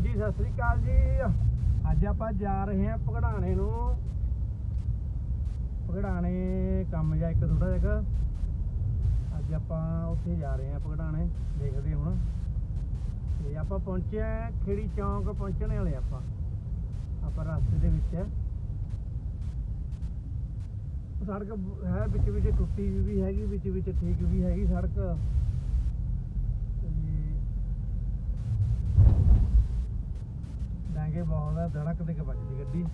ਹਾਂਜੀ, ਸਤਿ ਸ੍ਰੀ ਅਕਾਲ ਜੀ। ਅੱਜ ਆਪਾਂ ਜਾ ਰਹੇ ਹਾਂ ਪਗੜਾਣੇ ਨੂੰ। ਪਗੜਾਣੇ ਕੰਮ ਜਾ ਇੱਕ ਥੋੜਾ ਜਿਹਾ ਅੱਜ ਆਪਾਂ ਉੱਥੇ ਜਾ ਰਹੇ ਹਾਂ ਪਗੜਾਣੇ ਦੇਖਦੇ ਹੁਣ। ਤੇ ਆਪਾਂ ਪਹੁੰਚੇ ਹਾਂ ਖੇੜੀ ਚੌਂਕ ਪਹੁੰਚਣ ਵਾਲੇ ਆਪਾਂ। ਆਪਾਂ ਰਸਤੇ ਦੇ ਵਿੱਚ ਹੈ। ਸੜਕ ਹੈ ਵਿੱਚ ਵਿੱਚ ਟੁੱਟੀ ਵੀ ਵੀ ਹੈਗੀ ਵਿੱਚ ਵਿੱਚ ਠੀਕ ਵੀ ਹੈਗੀ ਸੜਕ। ਤੇ ਬਹੁਤ ਆ ਧੜਕ ਦੇ ਕੇ ਵੱਜਦੀ ਗੱਡੀ।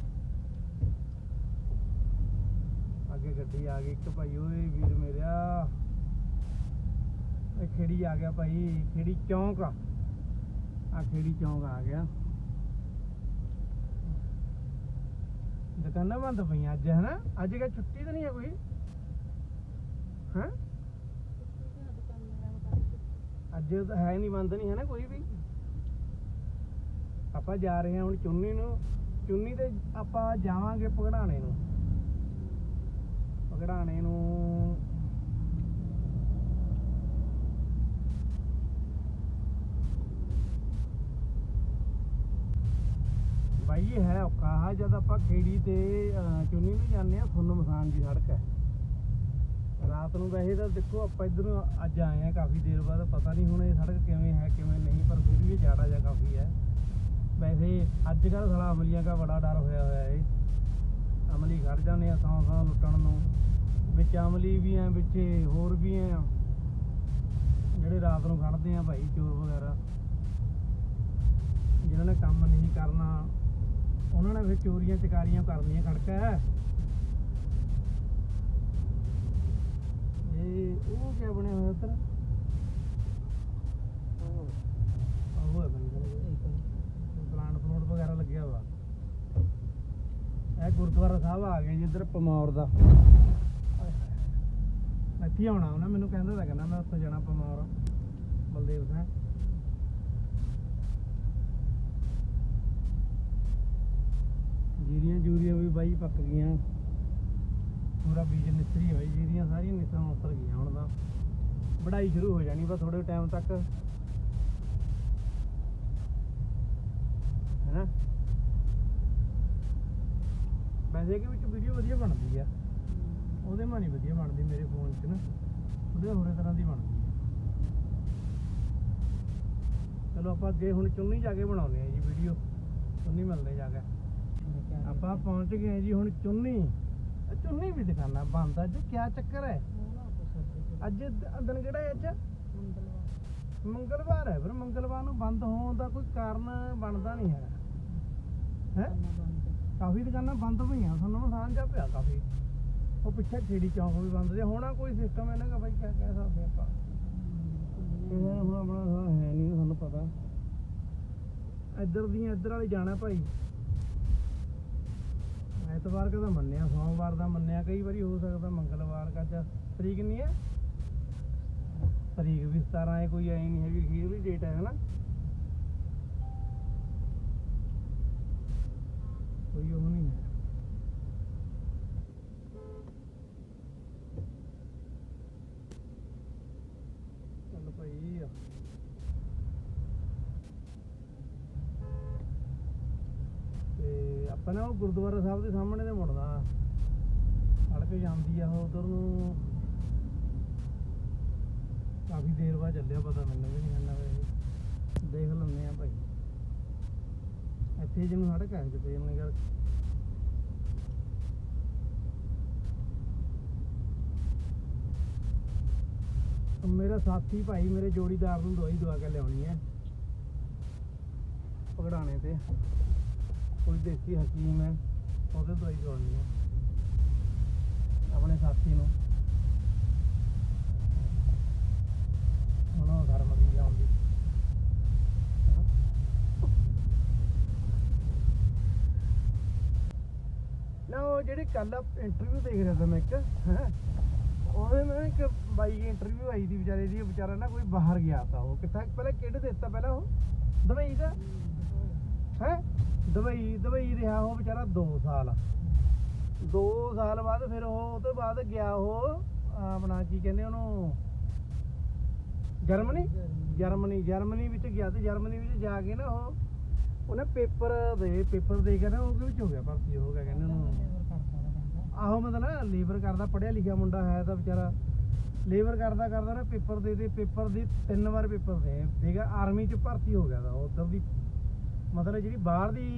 ਅੱਗੇ ਗੱਡੀ ਆ ਗਈ, ਇੱਕ ਭਾਈ ਓਏ ਵੀਰ ਮੇਰਿਆ, ਇਹ ਖੇੜੀ ਆ ਗਿਆ ਭਾਈ, ਖੇੜੀ ਚੌਂਕ ਆ। ਖੇੜੀ ਚੌਂਕ ਆ ਗਿਆ। ਦੁਕਾਨਾਂ ਬੰਦ ਪਈਆਂ ਅੱਜ, ਹਨਾ? ਅੱਜ ਕਾ ਛੁੱਟੀ ਤਾਂ ਨਹੀਂ ਹੈ ਕੋਈ? ਹਾਂ? ਅੱਜ ਤਾਂ ਹੈ ਨਹੀਂ, ਬੰਦ ਨਹੀਂ ਹੈ ਨਾ ਕੋਈ ਵੀ? ਆਪਾਂ ਜਾ ਰਹੇ ਹਾਂ ਹੁਣ ਚੁੰਨੀ ਨੂੰ, ਚੁੰਨੀ ਤੇ ਆਪਾਂ ਜਾਵਾਂਗੇ ਪਗੜਾਣੇ ਨੂੰ। ਪਗੜਾਣੇ ਨੂੰ ਬਾਈ, ਇਹ ਹੈ ਔਖਾ ਆ ਜਦ ਆਪਾਂ ਖੇੜੀ ਤੇ ਚੁੰਨੀ ਨੂੰ ਜਾਂਦੇ ਆ ਸੁੰਨ ਮਸਾਨ ਦੀ ਸੜਕ ਹੈ। ਰਾਤ ਨੂੰ ਵੈਸੇ ਤਾਂ ਦੇਖੋ ਆਪਾਂ ਇੱਧਰ ਅੱਜ ਆਏ ਆ ਕਾਫੀ ਦੇਰ ਬਾਅਦ, ਪਤਾ ਨਹੀਂ ਹੁਣ ਇਹ ਸੜਕ ਕਿਵੇਂ ਹੈ, ਕਿਵੇਂ ਨਹੀਂ, ਪਰ ਫਿਰ ਵੀ ਜਾੜਾ ਜਾ ਕਾਫੀ ਹੈ। ਵੈਸੇ ਅੱਜ ਕੱਲ੍ਹ ਸਾਲਾ ਅਮਲੀਆਂ ਦਾ ਬੜਾ ਡਰ ਹੋਇਆ ਹੋਇਆ ਏ। ਅਮਲੀ ਖੜ ਜਾਂਦੇ ਆ ਸੌਂ ਸੌਂ ਲੁੱਟਣ ਨੂੰ। ਵਿੱਚ ਅਮਲੀ ਵੀ ਆ ਵਿੱਚ ਹੋਰ ਵੀ ਆ ਜਿਹੜੇ ਰਾਤ ਨੂੰ ਖੜਦੇ ਆ ਭਾਈ ਚੋਰ ਵਗੈਰਾ। ਜਿਨ੍ਹਾਂ ਨੇ ਕੰਮ ਨਹੀਂ ਕਰਨਾ, ਉਹਨਾਂ ਨੇ ਫਿਰ ਚੋਰੀਆਂ ਚਕਾਰੀਆਂ ਕਰਨੀਆਂ ਖੜਕਾ। ਹੈ ਇਹ ਉਹ ਕਿਆ ਬਣਿਆ ਹੋਇਆ ਉੱਧਰ? ਉਹ ਹੈ ਬੰਦਾ ਪਲਾਂਟ ਵਗੈਰਾ ਲੱਗਿਆ ਵਾ। ਇਹ ਗੁਰਦੁਆਰਾ ਸਾਹਿਬ ਆ ਗਏ ਜੀ ਇੱਧਰ ਪਮੌਰ ਦਾ। ਇੱਥੇ ਆਉਣਾ ਉਹਨੇ ਮੈਨੂੰ ਕਹਿੰਦਾ ਤਾਂ ਕਹਿੰਦਾ ਮੈਂ ਉੱਥੇ ਜਾਣਾ ਪਮੌਰ। ਬਲਦੇਵ ਸਿੰਘ ਜੀਰੀਆਂ ਜੂਰੀਆਂ ਵੀ ਬਾਈ ਪੱਕ ਗਈਆਂ। ਪੂਰਾ ਬੀਜ ਨਿਸਰੀ ਹੋਈ ਜੀਰੀਆਂ ਸਾਰੀਆਂ ਨਿਸਰਾਂ ਉਤਰ ਗਈਆਂ ਹੁਣ ਤਾਂ। ਵਢਾਈ ਸ਼ੁਰੂ ਹੋ ਜਾਣੀ ਬਸ ਥੋੜੇ ਟਾਈਮ ਤੱਕ ਹੈਨਾ ਵੈਸੇ ਕਿ ਵਿੱਚ ਵੀਡੀਓ ਵਧੀਆ ਬਣਦੀ ਆ। ਉਹਦੇ ਮਾ ਨਹੀਂ ਵਧੀਆ ਬਣਦੀ ਮੇਰੇ ਫੋਨ 'ਚ ਨਾ। ਉਹਦੇ ਹੋਰੇ ਤਰ੍ਹਾਂ ਦੀ ਬਣਦੀ ਆ। ਚਲੋ ਆਪਾਂ ਅੱਗੇ ਹੁਣ ਚੁੰਨੀ ਜਾ ਕੇ ਬਣਾਉਂਦੇ ਆ ਜੀ ਵੀਡੀਓ ਚੁੰਨੀ ਮਿਲਦੇ ਜਾ ਕੇ। ਆਪਾਂ ਪਹੁੰਚ ਗਏ ਜੀ ਹੁਣ ਚੁੰਨੀ। ਚੁੰਨੀ ਵੀ ਦੁਕਾਨਾਂ ਬੰਦ ਆ। ਅੱਜ ਕੀ ਚੱਕਰ ਹੈ? ਅੱਜ ਦਿਨ ਕਿਹੜਾ ਹੈ ਅੱਜ? ਮੰਗਲਵਾਰ ਹੈ ਪਰ ਮੰਗਲਵਾਰ ਨੂੰ ਬੰਦ ਹੋਣ ਦਾ ਕੋਈ ਕਾਰਨ ਬਣਦਾ ਨਹੀਂ ਹੈ ਹੈ? ਕਾਫੀ ਦੁਕਾਨਾਂ ਬੰਦ ਪਈਆਂ ਤੁਹਾਨੂੰ ਨੁਕਸਾਨ ਜਾ ਪਿਆ ਕਾਫੀ। ਉਹ ਪਿੱਛੇ ਖੇੜੀ ਚੌਂਕ ਵੀ ਬੰਦ ਜੇ ਹੋਣਾ ਕੋਈ ਸਿਸਟਮ ਇਹਨਾਂ ਦਾ ਬਾਈ ਕਿਆ ਕਹਿ ਸਕਦੇ ਆਪਾਂ। ਇਹਨਾਂ ਨੂੰ ਹੁਣ ਆਪਣਾ ਸਾਲਾ ਹੈ ਨਹੀਂ ਤੁਹਾਨੂੰ ਪਤਾ। ਇੱਧਰ ਦੀਆਂ ਇੱਧਰ ਵਾਲੀ ਜਾਣਾ ਭਾਈ। ਐਤਵਾਰ ਕਾ ਤਾਂ ਮੰਨਿਆ? ਸੋਮਵਾਰ ਦਾ ਮੰਨਿਆ ਕਈ ਵਾਰੀ ਹੋ ਸਕਦਾ ਮੰਗਲਵਾਰ ਕਾ ਚ ਤਰੀਕ ਨਹੀਂ ਹੈ। ਤਰੀਕ ਵੀ 17 ਹੈ ਕੋਈ ਐ ਨਹੀਂ ਹੈਗੀ ਅਖੀਰਲੀ ਡੇਟ ਹੈ ਹਨਾ? ਕੋਈ ਉਹ ਨਹੀਂ ਹੈ ਚੱਲ ਭਾਈ ਤੇ ਆਪਾਂ ਨਾ ਉਹ ਗੁਰਦੁਆਰਾ ਸਾਹਿਬ ਦੇ ਸਾਹਮਣੇ ਤੇ ਮੁੜਨਾ ਸੜਕ ਜਾਂਦੀ ਆ ਉਹ ਉਧਰ ਨੂੰ ਕਾਫੀ ਦੇਰ ਬਾਅਦ ਚੱਲਿਆ ਪਤਾ ਮੈਨੂੰ ਵੀ ਨਹੀਂ ਕਹਿੰਦਾ ਵੈਸੇ ਦੇਖ ਲੈਂਦੇ ਆ ਭਾਈ। ਇੱਥੇ ਜਿਹਨੂੰ ਸੜਕ ਹੈ ਕਿਤੇ ਇਹਨੇ ਯਾਰ ਮੇਰਾ ਸਾਥੀ ਭਾਈ ਮੇਰੇ ਜੋੜੀਦਾਰ ਨੂੰ ਦਵਾਈ ਦਵਾ ਕੇ ਲਿਆਉਣੀ ਹੈ। ਪਕੜਾਣੇ ਤੇ। ਕੋਈ ਦੇਸੀ ਹਕੀਮ ਹੈ, ਉਹਦੇ ਦਵਾਈ ਦਵਾਉਣੀ ਹੈ। ਆਪਣੇ ਸਾਥੀ ਨੂੰ। ਉਹਨਾਂ ਧਰਮ ਜਾਉਂਦੀ ਨਾ ਉਹ ਜਿਹੜੇ ਕੱਲ ਇੰਟਰਵਿਊ ਦੇਖ ਰਿਹਾ ਸੀ ਮੈਂ ਇੱਕ ਹੈਂ, ਉਹਦੇ ਨਾਲ ਇੱਕ ਬਾਈ ਦੀ ਇੰਟਰਵਿਊ ਆਈ ਦੀ ਵਿਚਾਰੇ ਦੀ ਵਿਚਾਰਾ ਨਾ ਕੋਈ ਬਾਹਰ ਗਿਆ ਤਾ ਉਹ। ਕਿੱਥਾ? ਪਹਿਲਾਂ ਕਿਹੜੇ ਦਿੱਤਾ ਪਹਿਲਾਂ ਉਹ? ਦੁਬਈ ਦਾ? ਹੈ? ਦੁਬਈ ਦੁਬਈ ਰਿਹਾ ਉਹ ਵਿਚਾਰਾ 2 ਸਾਲ। 2 ਸਾਲ ਬਾਅਦ ਫਿਰ ਉਹ ਉਹ ਤੋਂ ਬਾਅਦ ਗਿਆ ਉਹ ਆਪਣਾ ਕੀ ਕਹਿੰਦੇ ਉਹਨੂੰ? ਜਰਮਨੀ? ਜਰਮਨੀ ਜਰਮਨੀ ਵਿੱਚ ਗਿਆ ਤੇ ਜਰਮਨੀ ਵਿੱਚ ਜਾ ਕੇ ਨਾ ਉਹ ਉਹਨੇ ਪੇਪਰ ਦੇ ਪੇਪਰ ਦੇ ਕੇ ਨਾ ਉਹਦੇ ਵਿੱਚ ਹੋ ਗਿਆ ਭਰਤੀ ਹੋ ਗਿਆ ਕਹਿੰਦੇ ਉਹਨੂੰ? ਆਹੋ ਮਤਲਬ ਲੇਬਰ ਕਰਦਾ ਪੜਿਆ ਲਿਖਿਆ ਮੁੰਡਾ ਹੈ ਤਾਂ ਵਿਚਾਰਾ ਲੇਬਰ ਕਰਦਾ ਕਰਦਾ ਨਾ ਪੇਪਰ ਦੇ ਦੇ ਪੇਪਰ ਦੀ ਤਿੰਨ ਵਾਰ ਪੇਪਰ ਦੇ। ਦੇਗਾ ਆਰਮੀ ਚ ਭਰਤੀ ਹੋ ਗਿਆ ਦਾ ਉਧਰ ਦੀ ਮਤਲਬ ਜਿਹੜੀ ਬਾਹਰ ਦੀ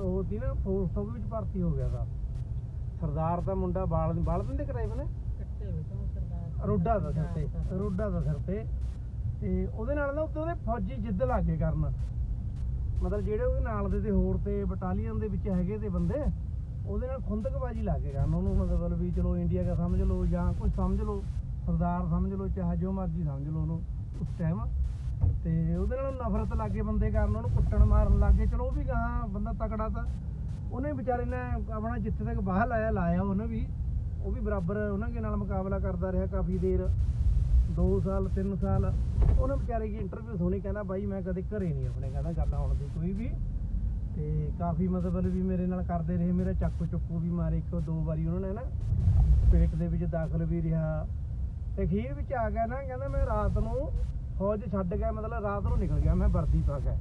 ਉਹ ਸੀ ਨਾ ਫੋਰਸ ਉਹਦੇ ਵਿੱਚ ਭਰਤੀ ਹੋ ਗਿਆ ਦਾ ਸਰਦਾਰ ਦਾ ਮੁੰਡਾ ਬਾਲ ਬਾਲ ਦਿੰਦੇ ਕਰਾਏ ਬਨੇ ਰੋਡਾ ਦਾ ਸਿਰ ਤੇ ਰੋਡਾ ਦਾ ਸਿਰ ਤੇ। ਤੇ ਉਹਦੇ ਨਾਲ ਨਾ ਉਹਦੇ ਫੌਜੀ ਜਿੱਦ ਲੱਗੇ ਕਰਨ। ਮਤਲਬ ਜਿਹੜੇ ਉਹਦੇ ਨਾਲ ਦੇ ਤੇ ਹੋਰ ਤੇ ਬਟਾਲੀਅਨ ਦੇ ਵਿੱਚ ਹੈਗੇ ਤੇ ਬੰਦੇ ਉਹਦੇ ਨਾਲ ਖੁੰਦਕਬਾਜੀ ਲਾ ਕੇ ਕਰਨ ਉਹਨੂੰ ਮਤਲਬ ਵੀ ਚਲੋ ਇੰਡੀਆ ਦਾ ਸਮਝ ਲਓ ਜਾਂ ਕੁਝ ਸਮਝ ਲਓ, ਸਰਦਾਰ ਸਮਝ ਲਓ, ਚਾਹੇ ਜੋ ਮਰਜ਼ੀ ਸਮਝ ਲਓ ਉਹਨੂੰ ਉਸ ਟਾਈਮ ਤੇ ਉਹਦੇ ਨਾਲ ਨਫ਼ਰਤ ਲੱਗੇ ਬੰਦੇ ਕਰਨ ਉਹਨੂੰ ਕੁੱਟਣ ਮਾਰਨ ਲੱਗੇ ਚਲੋ ਉਹ ਵੀ ਗਾਹਾਂ ਬੰਦਾ ਤਕੜਾ ਤਾਂ ਉਹਨੇ ਵਿਚਾਰੇ ਨੇ ਆਪਣਾ ਜਿੱਥੇ ਤੱਕ ਬਾਹਰ ਲਾਇਆ ਲਾਇਆ ਉਹਨੇ ਵੀ। ਉਹ ਵੀ ਬਰਾਬਰ ਉਹਨਾਂ ਦੇ ਨਾਲ ਮੁਕਾਬਲਾ ਕਰਦਾ ਰਿਹਾ ਕਾਫੀ ਦੇਰ 2 ਸਾਲ 3 ਸਾਲ। ਉਹਨੇ ਵਿਚਾਰੇ ਦੀ ਇੰਟਰਵਿਊ ਸੁਣੀ, ਕਹਿੰਦਾ ਬਾਈ ਮੈਂ ਕਦੇ ਘਰੇ ਨਹੀਂ ਆਪਣੇ, ਕਹਿੰਦਾ ਗੱਲ ਆਉਣ ਦੀ ਕੋਈ ਵੀ। ਕਾਫੀ ਮਤਲਬ ਵੀ ਮੇਰੇ ਨਾਲ ਕਰਦੇ ਰਹੇ, ਮੇਰਾ ਚਾਕੂ ਚੁੱਕੂ ਵੀ ਮਾਰੇ ਇੱਕ ਦੋ ਵਾਰੀ ਉਹਨਾਂ ਨੇ ਨਾ, ਪੇਟ ਦੇ ਵਿੱਚ ਦਾਖਲ ਵੀ ਰਿਹਾ। ਤੇ ਖੀਰ ਵਿੱਚ ਆ ਗਿਆ ਨਾ, ਕਹਿੰਦਾ ਮੈਂ ਰਾਤ ਨੂੰ ਫੌਜ ਛੱਡ ਗਿਆ, ਮਤਲਬ ਰਾਤ ਨੂੰ ਨਿਕਲ ਗਿਆ, ਮੈਂ ਵਰਦੀ ਪਾ ਕੇ।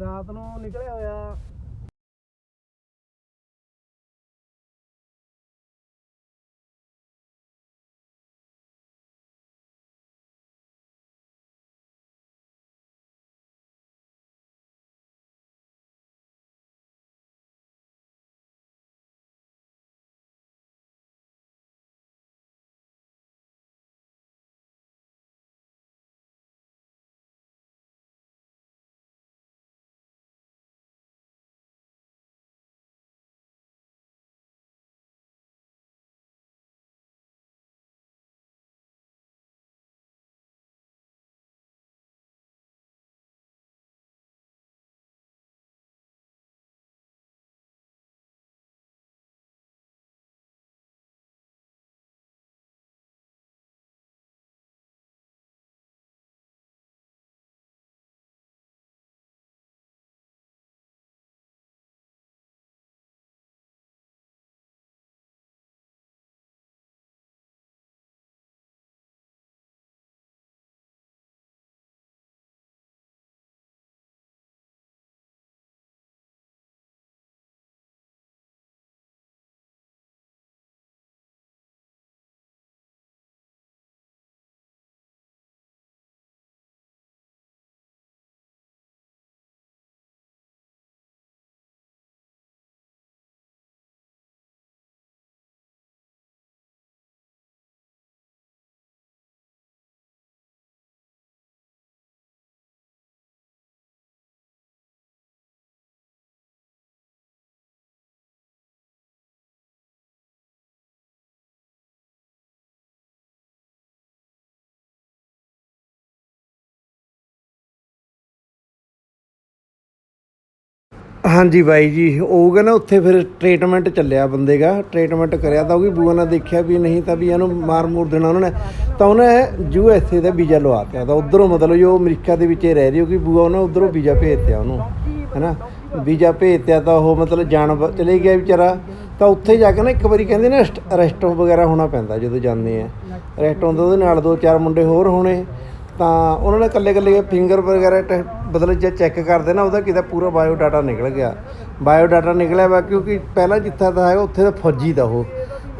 ਰਾਤ ਨੂੰ ਨਿਕਲਿਆ ਹੋਇਆ ਹਾਂਜੀ ਬਾਈ ਜੀ ਉਹ ਨਾ ਉੱਥੇ ਫਿਰ ਟ੍ਰੀਟਮੈਂਟ ਚੱਲਿਆ ਬੰਦੇ ਦਾ ਟ੍ਰੀਟਮੈਂਟ ਕਰਿਆ ਤਾਂ ਉਹ ਵੀ ਬੂਆ ਨੇ ਦੇਖਿਆ ਵੀ ਨਹੀਂ ਤਾਂ ਵੀ ਇਹਨੂੰ ਮਾਰ ਮੂਰ ਦੇਣਾ ਉਹਨਾਂ ਨੇ। ਤਾਂ ਉਹਨੇ ਯੂ ਐਸ ਏ ਦਾ ਵੀਜ਼ਾ ਲਵਾਤਿਆ ਤਾਂ ਉਧਰੋਂ ਮਤਲਬ ਜੋ ਅਮਰੀਕਾ ਦੇ ਵਿੱਚ ਹੀ ਰਹਿ ਰਹੀ ਹੋ ਬੂਆ ਉਹਨੇ ਉਧਰੋਂ ਵੀਜ਼ਾ ਭੇਜਤਿਆ ਉਹਨੂੰ, ਹੈਨਾ? ਵੀਜ਼ਾ ਭੇਜਤਿਆ ਤਾਂ ਉਹ ਮਤਲਬ ਜਾਣ ਚਲੇ ਗਿਆ ਵਿਚਾਰਾ। ਤਾਂ ਉੱਥੇ ਜਾ ਕੇ ਨਾ ਇੱਕ ਵਾਰੀ ਕਹਿੰਦੇ ਨੇ ਅਰੈਸਟ ਵਗੈਰਾ ਹੋਣਾ ਪੈਂਦਾ ਜਦੋਂ ਜਾਂਦੇ ਆ। ਅਰੈਸਟ ਹੁੰਦਾ ਉਹਦੇ ਨਾਲ ਦੋ ਚਾਰ ਮੁੰਡੇ ਹੋਰ ਹੋਣੇ। ਤਾਂ ਉਹਨਾਂ ਨੇ ਇਕੱਲੇ ਇਕੱਲੇ ਫਿੰਗਰ ਵਗੈਰਾ ਟੈ- ਬਦਲ ਜੇ ਚੈੱਕ ਕਰਦੇ ਨਾ, ਉਹਦਾ ਕਿਤੇ ਪੂਰਾ ਬਾਇਓ ਡਾਟਾ ਨਿਕਲ ਗਿਆ। ਬਾਇਓ ਡਾਟਾ ਨਿਕਲਿਆ ਵਾ ਕਿਉਂਕਿ ਪਹਿਲਾਂ ਜਿੱਥੇ ਦਾ ਹੈਗਾ ਉੱਥੇ ਦਾ ਫੌਜੀ ਦਾ ਉਹ।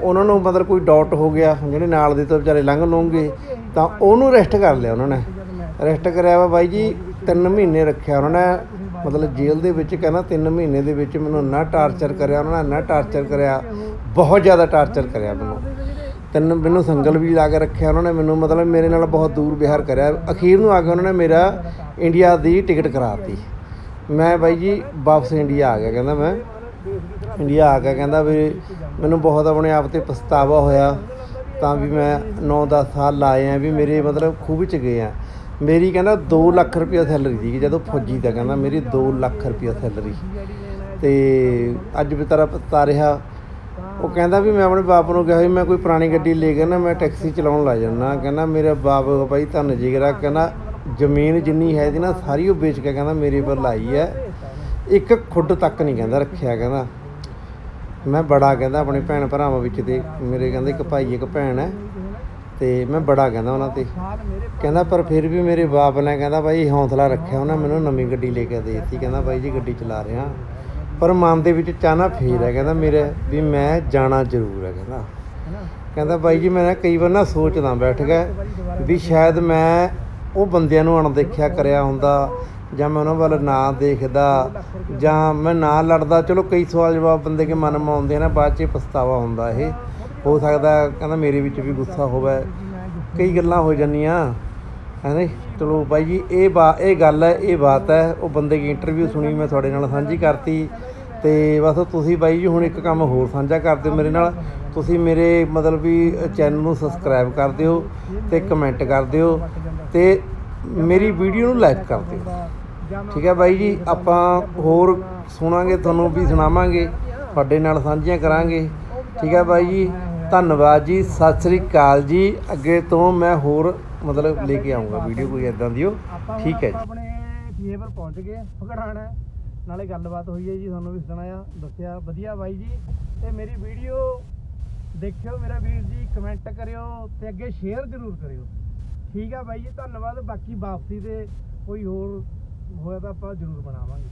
ਉਹਨਾਂ ਨੂੰ ਮਤਲਬ ਕੋਈ ਡਾਊਟ ਹੋ ਗਿਆ, ਜਿਹੜੇ ਨਾਲ ਦੇ ਤੋਂ ਵਿਚਾਰੇ ਲੰਘ ਲਉਂਗੇ ਤਾਂ ਉਹਨੂੰ ਅਰੈਸਟ ਕਰ ਲਿਆ ਉਹਨਾਂ ਨੇ। ਰੈਸਟ ਕਰਿਆ ਵਾ ਬਾਈ ਜੀ 3 ਮਹੀਨੇ ਰੱਖਿਆ ਉਹਨਾਂ ਨੇ। ਮਤਲਬ ਜੇਲ੍ਹ ਦੇ ਵਿੱਚ ਕਹਿੰਦਾ 3 ਮਹੀਨੇ ਦੇ ਵਿੱਚ ਮੈਨੂੰ ਇੰਨਾ ਟਾਰਚਰ ਕਰਿਆ, ਉਹਨਾਂ ਨੇ ਇੰਨਾ ਟਾਰਚਰ ਕਰਿਆ, ਬਹੁਤ ਜ਼ਿਆਦਾ ਟਾਰਚਰ ਕਰਿਆ ਮੈਨੂੰ। ਤਿੰਨ ਮੈਨੂੰ ਸੰਗਲ ਵੀ ਲਾ ਕੇ ਰੱਖਿਆ, ਉਹਨਾਂ ਨੇ ਮੈਨੂੰ ਮਤਲਬ ਮੇਰੇ ਨਾਲ ਬਹੁਤ ਦੂਰ ਵਿਹਾਰ ਕਰਿਆ। ਅਖੀਰ ਨੂੰ ਆ ਕੇ ਉਹਨਾਂ ਨੇ ਮੇਰਾ ਇੰਡੀਆ ਦੀ ਟਿਕਟ ਕਰਾਤੀ। ਮੈਂ ਬਾਈ ਜੀ ਵਾਪਸ ਇੰਡੀਆ ਆ ਗਿਆ, ਕਹਿੰਦਾ ਮੈਂ। ਇੰਡੀਆ ਆ ਕੇ ਕਹਿੰਦਾ ਵੀ ਮੈਨੂੰ ਬਹੁਤ ਆਪਣੇ ਆਪ ਤੇ ਪਛਤਾਵਾ ਹੋਇਆ, ਤਾਂ ਵੀ ਮੈਂ 9-10 ਸਾਲ ਲਾਏ ਆ ਵੀ ਮੇਰੇ ਮਤਲਬ ਖੂਬ ਚ ਗਏ ਆ। ਮੇਰੀ ਕਹਿੰਦਾ 2 ਲੱਖ ਰੁਪਇਆ ਸੈਲਰੀ ਸੀ ਜਦੋਂ ਫੌਜੀ ਦਾ, ਕਹਿੰਦਾ ਮੇਰੀ 2 ਲੱਖ ਰੁਪਇਆ ਸੈਲਰੀ। ਤੇ ਅੱਜ ਵੀ ਤਰਾ ਪਤਾ ਰਿਹਾ। ਉਹ ਕਹਿੰਦਾ ਵੀ ਮੈਂ ਆਪਣੇ ਬਾਪ ਨੂੰ ਕਿਹਾ ਸੀ ਮੈਂ ਕੋਈ ਪੁਰਾਣੀ ਗੱਡੀ ਲੈ ਕੇ ਨਾ ਮੈਂ ਟੈਕਸੀ ਚਲਾਉਣ ਲੱਗ ਜਾਣਾ ਕਹਿੰਦਾ ਮੇਰਾ ਬਾਪ ਭਾਈ ਧੰਨ ਜਿਗਰਾ ਕਹਿੰਦਾ ਜ਼ਮੀਨ ਜਿੰਨੀ ਹੈ ਇਹਦੀ ਨਾ ਸਾਰੀ ਉਹ ਵੇਚ ਕੇ ਕਹਿੰਦਾ ਮੇਰੇ ਪਰ ਲਾਈ ਹੈ। ਇੱਕ ਖੁੱਡ ਤੱਕ ਨਹੀਂ ਕਹਿੰਦਾ ਰੱਖਿਆ ਕਹਿੰਦਾ। ਮੈਂ ਬੜਾ ਕਹਿੰਦਾ ਆਪਣੇ ਭੈਣ ਭਰਾਵਾਂ ਵਿੱਚ ਤੇ ਮੇਰੇ ਕਹਿੰਦੇ ਇੱਕ ਭਾਈ, ਇੱਕ ਭੈਣ ਹੈ ਤੇ ਮੈਂ ਬੜਾ ਕਹਿੰਦਾ ਉਹਨਾਂ ਤੇ। ਕਹਿੰਦਾ ਪਰ ਫਿਰ ਵੀ ਮੇਰੇ ਬਾਪ ਨੇ ਕਹਿੰਦਾ ਬਾਈ ਹੌਸਲਾ ਰੱਖਿਆ ਉਹਨਾਂ ਮੈਨੂੰ ਨਵੀਂ ਗੱਡੀ ਲੈ ਕੇ ਦੇ ਦਿੱਤੀ। ਕਹਿੰਦਾ ਬਾਈ ਜੀ ਗੱਡੀ ਚਲਾ ਰਿਹਾ। ਪਰ ਮਨ ਦੇ ਵਿੱਚ ਚਾਹਨਾ ਫੇਰ ਹੈ ਕਹਿੰਦਾ ਮੇਰੇ ਵੀ ਮੈਂ ਜਾਣਾ ਜ਼ਰੂਰ ਹੈ ਕਹਿੰਦਾ। ਕਹਿੰਦਾ ਬਾਈ ਜੀ ਮੈਂ ਨਾ ਕਈ ਵਾਰ ਨਾ ਸੋਚਦਾ ਬੈਠ ਗਿਆ ਵੀ ਸ਼ਾਇਦ ਮੈਂ ਉਹ ਬੰਦਿਆਂ ਨੂੰ ਅਣਦੇਖਿਆ ਕਰਿਆ ਹੁੰਦਾ ਜਾਂ ਮੈਂ ਉਹਨਾਂ ਵੱਲ ਨਾ ਦੇਖਦਾ ਜਾਂ ਮੈਂ ਨਾ ਲੜਦਾ। ਚਲੋ ਕਈ ਸਵਾਲ ਜਵਾਬ ਬੰਦੇ ਕੇ ਮਨ ਮਾ ਆਉਂਦੇ ਆ ਨਾ ਬਾਅਦ 'ਚ ਪਛਤਾਵਾ ਹੁੰਦਾ ਇਹ। ਹੋ ਸਕਦਾ ਕਹਿੰਦਾ ਮੇਰੇ ਵਿੱਚ ਵੀ ਗੁੱਸਾ ਹੋਵੇ। ਕਈ ਗੱਲਾਂ ਹੋ ਜਾਂਦੀਆਂ ਹੈਨੇ ਚਲੋ ਬਾਈ ਜੀ ਇਹ ਬਾ ਇਹ ਗੱਲ ਹੈ ਇਹ ਬਾਤ ਹੈ। ਉਹ ਬੰਦੇ ਦੀ ਇੰਟਰਵਿਊ ਸੁਣੀ ਮੈਂ ਤੁਹਾਡੇ ਨਾਲ ਸਾਂਝੀ ਕਰਤੀ। ਤੇ ਬਸ ਤੁਸੀਂ ਬਾਈ ਜੀ ਹੁਣ ਇੱਕ ਕੰਮ ਹੋਰ ਸਾਂਝਾ ਕਰ ਦਿਓ ਮੇਰੇ ਨਾਲ। ਤੁਸੀਂ ਮੇਰੇ ਮਤਲਬ ਵੀ ਚੈਨਲ ਨੂੰ ਸਬਸਕ੍ਰਾਈਬ ਕਰ ਦਿਓ ਤੇ ਕਮੈਂਟ ਕਰ ਦਿਓ ਤੇ ਮੇਰੀ ਵੀਡੀਓ ਨੂੰ ਲਾਈਕ ਕਰ ਦਿਓ। ਠੀਕ ਹੈ ਬਾਈ ਜੀ, ਆਪਾਂ ਹੋਰ ਸੁਣਾਂਗੇ, ਤੁਹਾਨੂੰ ਵੀ ਸੁਣਾਵਾਂਗੇ, ਤੁਹਾਡੇ ਨਾਲ ਸਾਂਝੀਆਂ ਕਰਾਂਗੇ। ਠੀਕ ਹੈ ਬਾਈ ਜੀ, ਧੰਨਵਾਦ ਜੀ, ਸਤਿ ਸ੍ਰੀ ਅਕਾਲ ਜੀ। ਅੱਗੇ ਤੋਂ ਮੈਂ ਹੋਰ ਮਤਲਬ ਲੈ ਕੇ ਆਉਂਗਾ ਵੀਡੀਓ ਕੋਈ ਇਦਾਂ ਦੀ ਉਹ। ਠੀਕ ਹੈ ਜੀ। ਆਪਣੇ ਥੀਏ ਪਹੁੰਚ ਗਏ ਫਗੜਾਣਾ ਨਾਲੇ ਗੱਲਬਾਤ ਹੋਈ ਹੈ ਜੀ, ਤੁਹਾਨੂੰ ਵੀ ਸੁਣਾਇਆ ਦੱਸਿਆ। ਵਧੀਆ ਬਾਈ ਜੀ। ਤੇ ਮੇਰੀ ਵੀਡੀਓ ਦੇਖਿਓ ਮੇਰਾ ਵੀਰ ਜੀ ਕਮੈਂਟ ਕਰਿਓ ਤੇ ਅੱਗੇ ਸ਼ੇਅਰ ਜ਼ਰੂਰ ਕਰਿਓ। ਠੀਕ ਆ ਬਾਈ ਜੀ, ਧੰਨਵਾਦ। ਬਾਕੀ ਵਾਪਸੀ 'ਤੇ ਕੋਈ ਹੋਰ ਹੋਇਆ ਤਾਂ ਆਪਾਂ ਜ਼ਰੂਰ ਬਣਾਵਾਂਗੇ।